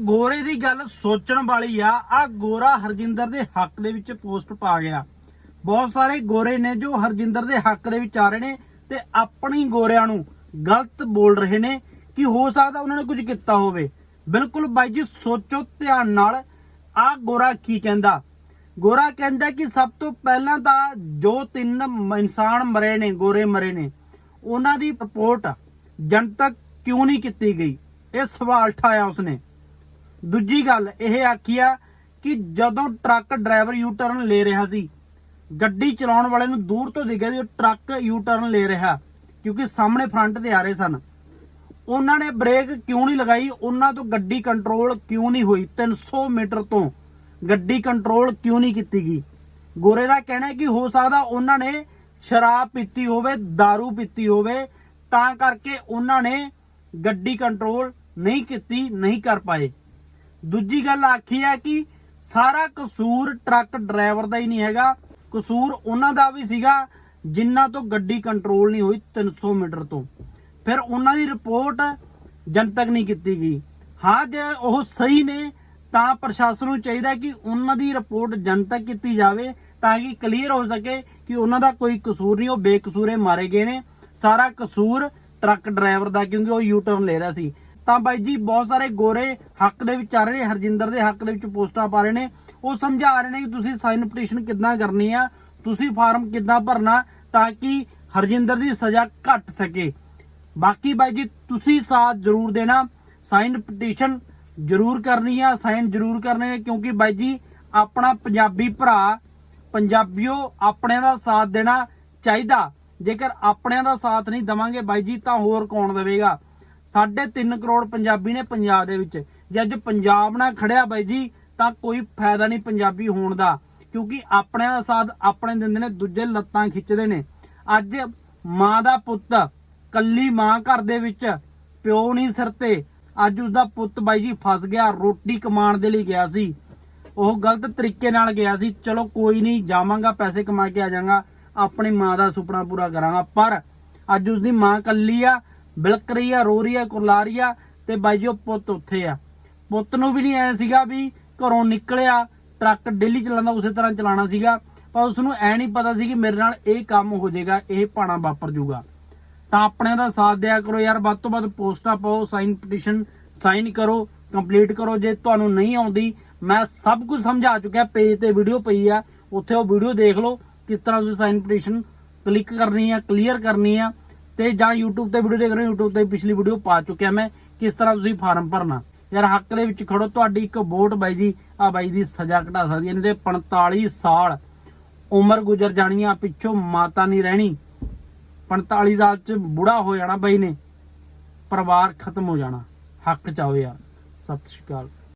ਗੋਰੇ ਦੀ ਗੱਲ ਸੋਚਣ ਵਾਲੀ ਆ। ਆ ਗੋਰਾ ਹਰਜਿੰਦਰ ਦੇ ਹੱਕ ਦੇ ਵਿੱਚ ਪੋਸਟ ਪਾ ਗਿਆ। ਬਹੁਤ ਸਾਰੇ ਗੋਰੇ ਨੇ ਜੋ ਹਰਜਿੰਦਰ ਦੇ ਹੱਕ ਦੇ ਵਿੱਚ ਆ ਰਹੇ ਨੇ ਤੇ ਆਪਣੀ ਗੋਰਿਆਂ ਨੂੰ ਗਲਤ ਬੋਲ ਰਹੇ ਨੇ ਕਿ ਹੋ ਸਕਦਾ ਉਹਨਾਂ ਨੇ ਕੁਝ ਕੀਤਾ ਹੋਵੇ। ਬਿਲਕੁਲ ਬਾਈ ਜੀ, ਸੋਚੋ ਧਿਆਨ ਨਾਲ। ਆ ਗੋਰਾ ਕੀ ਕਹਿੰਦਾ? ਗੋਰਾ ਕਹਿੰਦਾ ਕਿ ਸਭ ਤੋਂ ਪਹਿਲਾਂ ਤਾਂ ਜੋ ਤਿੰਨ ਇਨਸਾਨ ਮਰੇ ਨੇ, ਗੋਰੇ ਮਰੇ ਨੇ, ਉਹਨਾਂ ਦੀ ਰਿਪੋਰਟ ਜਨਤਕ ਕਿਉਂ ਨਹੀਂ ਕੀਤੀ ਗਈ? ਇਹ ਸਵਾਲ ਠਾਇਆ ਉਸਨੇ। ਦੂਜੀ ਗੱਲ ਇਹ ਆਖੀ ਆ ਕਿ ਜਦੋਂ ਟਰੱਕ ਡਰਾਈਵਰ ਯੂ ਟਰਨ ਲੈ ਰਿਹਾ ਸੀ, ਗੱਡੀ ਚਲਾਉਣ ਵਾਲੇ ਨੂੰ ਦੂਰ ਤੋਂ ਦਿਖਿਆ ਸੀ ਉਹ ਟਰੱਕ ਯੂ ਟਰਨ ਲੈ ਰਿਹਾ, ਕਿਉਂਕਿ ਸਾਹਮਣੇ ਫਰੰਟ ਤੇ ਆ ਰਹੇ ਸਨ। ਉਹਨਾਂ ਨੇ ਬ੍ਰੇਕ ਕਿਉਂ ਨਹੀਂ ਲਗਾਈ? ਉਹਨਾਂ ਤੋਂ ਗੱਡੀ ਕੰਟਰੋਲ ਕਿਉਂ ਨਹੀਂ ਹੋਈ? 300 ਮੀਟਰ ਤੋਂ ਗੱਡੀ ਕੰਟਰੋਲ ਕਿਉਂ ਨਹੀਂ ਕੀਤੀ ਗਈ? ਗੋਰੇ ਦਾ ਕਹਿਣਾ ਹੈ ਕਿ ਹੋ ਸਕਦਾ ਉਹਨਾਂ ਨੇ ਸ਼ਰਾਬ ਪੀਤੀ ਹੋਵੇ, दारू ਪੀਤੀ ਹੋਵੇ, ਤਾਂ ਕਰਕੇ ਉਹਨਾਂ ਨੇ ਗੱਡੀ ਕੰਟਰੋਲ ਨਹੀਂ ਕੀਤੀ, ਨਹੀਂ ਕਰ ਪਾਏ। ਦੂਜੀ ਗੱਲ ਆਖੀ ਹੈ ਕਿ ਸਾਰਾ ਕਸੂਰ ਟਰੱਕ ਡਰਾਈਵਰ ਦਾ ਹੀ ਨਹੀਂ ਹੈਗਾ। ਕਸੂਰ ਉਹਨਾਂ ਦਾ ਵੀ ਸੀਗਾ, ਜਿਨ੍ਹਾਂ ਤੋਂ ਗੱਡੀ ਕੰਟਰੋਲ ਨਹੀਂ ਹੋਈ 300 ਮੀਟਰ ਤੋਂ। ਫਿਰ ਉਹਨਾਂ ਦੀ ਰਿਪੋਰਟ ਜਨਤਕ ਨਹੀਂ ਕੀਤੀ ਗਈ। ਹਾਂ, ਜੇ ਉਹ ਸਹੀ ਨੇ, ਤਾਂ ਪ੍ਰਸ਼ਾਸਨ ਨੂੰ ਚਾਹੀਦਾ ਕਿ ਉਹਨਾਂ ਦੀ ਰਿਪੋਰਟ ਜਨਤਕ ਕੀਤੀ ਜਾਵੇ, ਤਾਂ ਕਿ ਕਲੀਅਰ ਹੋ ਸਕੇ ਕਿ ਉਹਨਾਂ ਦਾ ਕੋਈ ਕਸੂਰ ਨਹੀਂ, ਉਹ ਬੇਕਸੂਰੇ ਮਾਰੇ ਗਏ ਨੇ। ਸਾਰਾ ਕਸੂਰ ਟਰੱਕ ਡਰਾਈਵਰ ਦਾ, ਕਿਉਂਕਿ ਉਹ ਯੂ ਟਰਨ ਲੈ ਰਿਹਾ ਸੀ। ਤਾਂ ਬਾਈ ਜੀ ਬਹੁਤ ਸਾਰੇ ਗੋਰੇ ਹੱਕ ਦੇ ਵਿੱਚ ਆ ਰਹੇ ਨੇ, ਹਰਜਿੰਦਰ ਦੇ ਹੱਕ ਦੇ ਵਿੱਚ ਪੋਸਟਾਂ ਪਾ ਰਹੇ ਨੇ। ਉਹ ਸਮਝਾ ਰਹੇ ਨੇ ਕਿ ਤੁਸੀਂ ਸਾਈਨ ਪਟੀਸ਼ਨ ਕਿੱਦਾਂ ਕਰਨੀ ਆ, ਤੁਸੀਂ ਫਾਰਮ ਕਿੱਦਾਂ ਭਰਨਾ ਤਾਂ ਕਿ ਹਰਜਿੰਦਰ ਦੀ ਸਜ਼ਾ ਘਟ ਸਕੇ। ਬਾਕੀ ਬਾਈ ਜੀ, ਤੁਸੀਂ ਸਾਥ ਜ਼ਰੂਰ ਦੇਣਾ, ਸਾਈਨ ਪਟੀਸ਼ਨ ਜ਼ਰੂਰ ਕਰਨੀ ਆ, ਸਾਈਨ ਜ਼ਰੂਰ ਕਰਨੇ ਕਿਉਂਕਿ ਬਾਈ ਜੀ, ਆਪਣਾ ਪੰਜਾਬੀ ਭਰਾ, ਪੰਜਾਬੀਓ ਆਪਣਿਆਂ ਦਾ ਸਾਥ ਦੇਣਾ ਚਾਹੀਦਾ। ਜੇਕਰ ਆਪਣਿਆਂ ਦਾ ਸਾਥ ਨਹੀਂ ਦਵਾਂਗੇ ਬਾਈ ਜੀ, ਤਾਂ ਹੋਰ ਕੌਣ ਦੇਵੇਗਾ? ਸਾਢੇ 3 ਕਰੋੜ ਪੰਜਾਬੀ ਨੇ ਪੰਜਾਬ ਦੇ ਵਿੱਚ। ਜੇ ਅੱਜ ਪੰਜਾਬ ਨਾਲ ਖੜਿਆ ਬਾਈ ਜੀ, ਤਾਂ ਕੋਈ ਫਾਇਦਾ ਨਹੀਂ ਪੰਜਾਬੀ ਹੋਣ ਦਾ। ਕਿਉਂਕਿ ਆਪਣਿਆਂ ਦਾ ਸਾਥ ਆਪਣੇ ਦਿੰਦੇ ਨੇ, ਦੂਜੇ ਲੱਤਾਂ ਖਿੱਚਦੇ ਨੇ। ਅੱਜ ਮਾਂ ਦਾ ਪੁੱਤ, ਕੱਲੀ ਮਾਂ ਘਰ ਦੇ ਵਿੱਚ ਪਿਓ ਨਹੀਂ ਸਿਰ ਤੇ। ਅੱਜ ਉਸਦਾ ਪੁੱਤ ਬਾਈ ਜੀ ਫਸ ਗਿਆ, ਰੋਟੀ ਕਮਾਉਣ ਦੇ ਲਈ ਗਿਆ ਸੀ। ਉਹ ਗਲਤ ਤਰੀਕੇ ਨਾਲ ਗਿਆ ਸੀ। ਚਲੋ ਕੋਈ ਨਹੀਂ, ਜਾਵਾਂਗਾ, ਪੈਸੇ ਕਮਾ ਕੇ ਆ ਜਾਵਾਂਗਾ। ਆਪਣੀ ਮਾਂ ਦਾ ਸੁਪਨਾ ਪੂਰਾ ਕਰਾਂਗਾ। ਪਰ ਅੱਜ ਉਸਦੀ ਮਾਂ ਕੱਲੀ ਆ ਬਿਲਕ ਰਹੀ ਆ ਰੋ ਰਹੀ ਆ ਕੁਰਲਾ ਰਹੀ ਆ ਤੇ ਬਾਈ ਜੀ ਉਹ ਪੁੱਤ ਉੱਥੇ ਆ। ਪੁੱਤ ਨੂੰ ਵੀ ਨਹੀਂ ਐ ਸੀਗਾ ਵੀ ਘਰੋਂ ਨਿਕਲਿਆ, ਟਰੱਕ ਡੇਲੀ ਚਲਾਉਂਦਾ ਉਸੇ ਤਰ੍ਹਾਂ ਚਲਾਉਣਾ ਸੀਗਾ, ਪਰ ਉਸ ਨੂੰ ਐ ਨਹੀਂ ਪਤਾ ਸੀ ਕਿ ਮੇਰੇ ਨਾਲ ਇਹ ਕੰਮ ਹੋ ਜਾਏਗਾ, ਇਹ ਪਾਣਾ ਵਾਪਰ ਜੂਗਾ ਤਾਂ ਆਪਣਿਆਂ ਦਾ ਸਾਥ ਦਿਆ ਕਰੋ ਯਾਰ, ਵੱਧ ਤੋਂ ਵੱਧ ਪੋਸਟਾਂ ਪਾਓ, ਸਾਈਨ ਪਟੀਸ਼ਨ ਸਾਈਨ ਕਰੋ, ਕੰਪਲੀਟ ਕਰੋ, ਜੇ ਤੁਹਾਨੂੰ ਨਹੀਂ ਆਉਂਦੀ, ਮੈਂ ਸਭ ਕੁਝ ਸਮਝਾ ਚੁੱਕਿਆ, ਪੇਜ ਤੇ ਵੀਡੀਓ ਪਈ ਆ, ਉੱਥੇ ਉਹ ਵੀਡੀਓ ਦੇਖ ਲਓ, ਕਿਸ ਤਰ੍ਹਾਂ ਤੁਸੀਂ ਸਾਈਨ ਪਟੀਸ਼ਨ ਕਲਿੱਕ ਕਰਨੀ ਆ, ਕਲੀਅਰ ਕਰਨੀ ਆ। ਤੇ ਜਾਂ YouTube ਤੇ ਵੀਡੀਓ ਦੇਖ ਰਹੇ ਹੋ, YouTube ਤੇ ਪਿਛਲੀ ਵੀਡੀਓ ਪਾ ਚੁੱਕਿਆ ਮੈਂ ਕਿਸ ਤਰ੍ਹਾਂ ਤੁਸੀਂ ਫਾਰਮ ਭਰਨਾ। ਯਾਰ ਹੱਕ ਦੇ ਵਿੱਚ ਖੜੋ, ਤੁਹਾਡੀ ਇੱਕ ਵੋਟ ਬਾਈ ਜੀ ਆ ਬਾਈ ਦੀ ਸਜ਼ਾ ਘਟਾ ਸਕਦੀ ਹੈ। ਨਹੀਂ 45 ਸਾਲ ਉਮਰ ਗੁਜ਼ਰ ਜਾਣੀ ਆ ਪਿੱਛੋਂ ਮਾਤਾ ਨਹੀਂ ਰਹਿਣੀ। 45 ਸਾਲ ਚ ਬੁੜਾ ਹੋ ਜਾਣਾ ਬਾਈ ਨੇ, ਪਰਿਵਾਰ ਖਤਮ ਹੋ ਜਾਣਾ। ਹੱਕ ਚਾਹੋ ਯਾਰ। ਸਤਿ ਸ਼੍ਰੀ ਅਕਾਲ।